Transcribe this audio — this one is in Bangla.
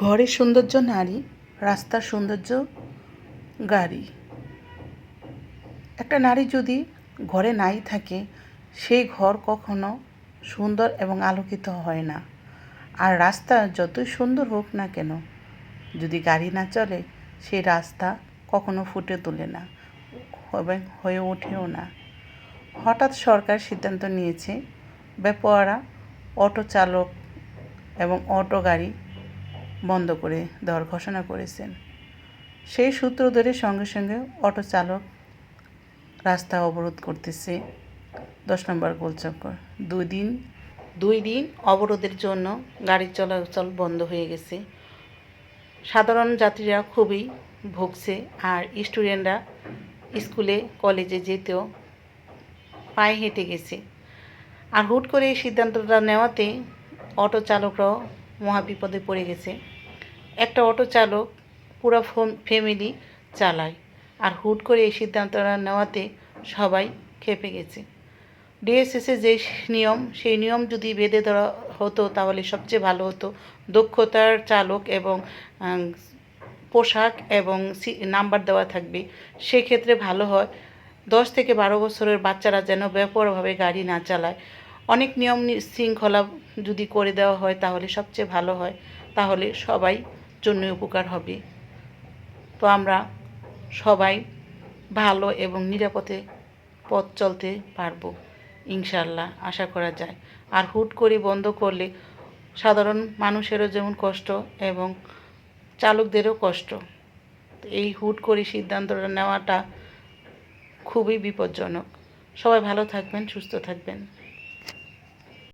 ঘরের সৌন্দর্য নারী, রাস্তার সৌন্দর্য গাড়ি। একটা নারী যদি ঘরে নাই থাকে সেই ঘর কখনো সুন্দর এবং আলোকিত হয় না। আর রাস্তা যতই সুন্দর হোক না কেন, যদি গাড়ি না চলে সেই রাস্তা কখনো ফুটে তোলে না, এবং হয়ে ওঠেও না। হঠাৎ সরকার সিদ্ধান্ত নিয়েছে, বেপরোয়া অটো চালক এবং অটো গাড়ি বন্ধ করে দেওয়ার ঘোষণা করেছেন। সেই সূত্র ধরে সঙ্গে সঙ্গে অটো চালক রাস্তা অবরোধ করতেছে। দশ নম্বর গোলচক্কর দুই দিন দুই দিন অবরোধের জন্য গাড়ি চলাচল বন্ধ হয়ে গেছে। সাধারণ যাত্রীরা খুবই ভুগছে আর স্টুডেন্টরা স্কুলে, কলেজে যেতেও পায়ে হেঁটে গেছে। আর হুট করে এই সিদ্ধান্তটা নেওয়াতে অটো চালকরাও মহাবিপদে পড়ে গেছে। একটা অটো চালক পুরো ফ্যামিলি চালায় আর হুট করে এই সিদ্ধান্তটা নেওয়াতে সবাই খেপে গেছে। ডিএসএসের যে নিয়ম, সেই নিয়ম যদি বেঁধে ধরা হতো তাহলে সবচেয়ে ভালো হতো দক্ষতার চালক এবং পোশাক এবং নাম্বার দেওয়া থাকবে। সেক্ষেত্রে ভালো হয়। দশ থেকে বারো বছরের বাচ্চারা যেন ব্যাপকভাবে গাড়ি না চালায়। অনেক নিয়ম শৃঙ্খলা যদি করে দেওয়া হয়, তাহলে সবচেয়ে ভালো হয়। তাহলে সবাই জন্য উপকার হবে। তো আমরা সবাই ভালো এবং নিরাপদে পথ চলতে পারব ইনশাল্লাহ আশা করা যায়। আর হুট করে বন্ধ করলে সাধারণ মানুষেরও যেমন কষ্ট এবং চালকদেরও কষ্ট। এই হুট করে সিদ্ধান্তটা নেওয়াটা খুবই বিপজ্জনক। সবাই ভালো থাকবেন, সুস্থ থাকবেন।